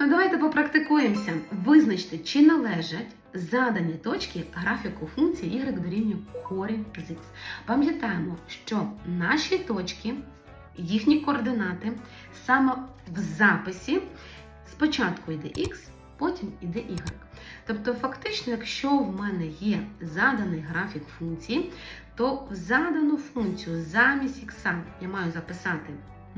Ну, давайте попрактикуємося. Визначте, чи належать задані точки графіку функції y дорівнює корінь з x. Пам'ятаємо, що наші точки, їхні координати саме в записі спочатку йде x, потім йде y. Тобто, фактично, якщо в мене є заданий графік функції, то в задану функцію замість х я маю записати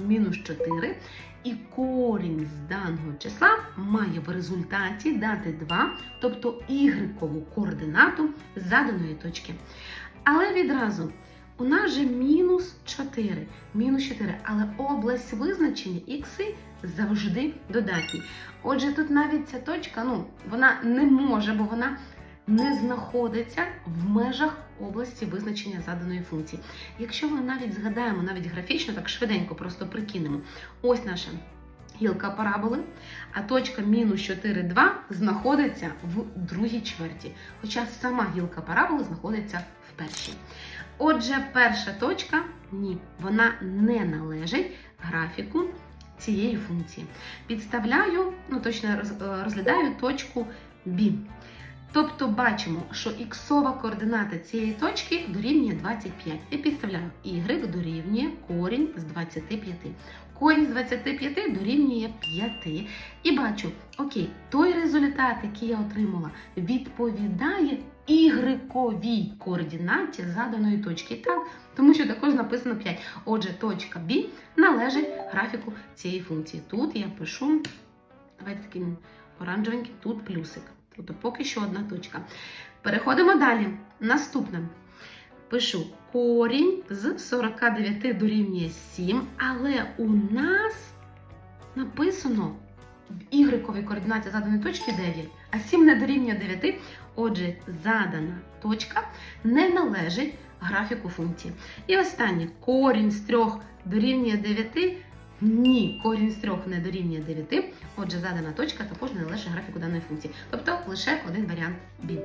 мінус 4, і корінь з даного числа має в результаті дати 2, тобто ігрекову координату заданої точки. Але відразу у нас же мінус 4, мінус 4, але область визначення ікси завжди додатні. Отже, тут навіть ця точка, ну, вона не може, бо вона не знаходиться в межах області визначення заданої функції. Якщо ми навіть згадаємо, навіть графічно, так швиденько просто прикинемо, ось наша гілка параболи, а точка мінус 4, 2 знаходиться в другій чверті, хоча сама гілка параболи знаходиться в першій. Отже, перша точка ні, вона не належить графіку цієї функції. Підставляю, ну точно е, розглядаю точку B. Тобто бачимо, що іксова координата цієї точки дорівнює 25. І підставляю y дорівнює корінь з 25. Корінь з 25 дорівнює 5. І бачу, окей, той результат, який я отримала, відповідає ігрековій координаті заданої точки. Так, тому що також написано 5. Отже, точка B належить графіку цієї функції. Тут я пишу, давайте таким оранжевеньким, тут плюсик. Тобто поки що одна точка. Переходимо далі. Наступне. Пишу корінь з 49 дорівнює 7, але у нас написано в ігрековій координаті заданої точки 9, а 7 не дорівнює 9. Отже, задана точка не належить графіку функції. І останнє корінь з 3 дорівнює 9. Ні, корінь з 3 не дорівнює 9. Отже, задана точка також не належить графіку даної функції. Тобто лише один варіант B.